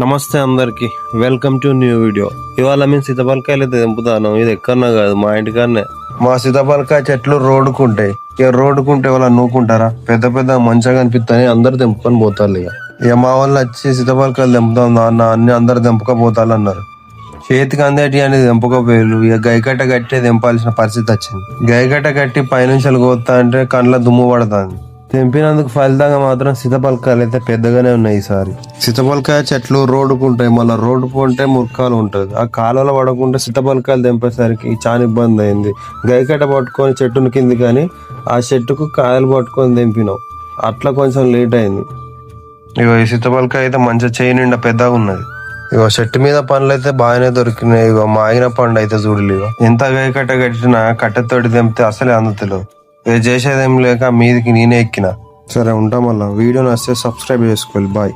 నమస్తే అందరికీ. Welcome to new video ఇవాళ మేము సీతాఫలకాయలు అయితే తెంపుతాను ఇది ఎక్కడన్నా కాదు మా ఇంటికాడనే. మా సీతాఫలకాయ చెట్లు రోడ్డుకుంటాయి. ఇక రోడ్డుకుంటే వాళ్ళ నూకుంటారా? పెద్ద పెద్ద మంచిగా అనిపిస్తాయి అందరు తెంపుకొని పోతారు ఇక. ఇక మా వాళ్ళు వచ్చి సీతాఫలకాయలు తెంపుతాం నాన్న అన్ని అందరు తెంపకపోతారు అన్నారు చేతికి అందేటి అనేది తెంపకపోయారు. ఇక గైకట్ట కట్టి తెంపాల్సిన పరిస్థితి వచ్చింది. గైకట్ట కట్టి పైనుంచి కోస్తా అంటే కండ్ల దుమ్ము పడుతుంది. తెంపినందుకు ఫలితంగా మాత్రం సీతపలకాయలు అయితే పెద్దగానే ఉన్నాయి ఈసారి. సీతపలకాయ చెట్లు రోడ్డుకుంటాయి మళ్ళీ రోడ్డు పోంటే మురకాలు ఉంటుంది. ఆ కాలువలో పడకుండా సీతపలకాయలు తెంపేసరికి చాలా ఇబ్బంది అయింది. గైకట్ట పట్టుకొని చెట్టును కింది కానీ ఆ చెట్టుకు కాయలు పట్టుకొని తెంపినాం. అట్లా కొంచెం లేట్ అయింది. ఇగో ఈ సీతపలకాయ అయితే మంచిగా చేయి నిండా పెద్దగా ఉన్నది. ఇగో చెట్టు మీద పండ్లు అయితే బాగానే దొరికినాయి. ఇగో మాగిన పండు అయితే చూడలే ఇగో ఎంత గైకట్ట కట్టినా కట్టెతోటి తెంపితే అసలే అందుతలేవు ఇక చేసేదేం లేక మీదికి నేనే ఎక్కిన. సరే ఉంటాం మళ్ళీ. వీడియో నచ్చితే సబ్స్క్రైబ్ చేసుకోవాలి. బాయ్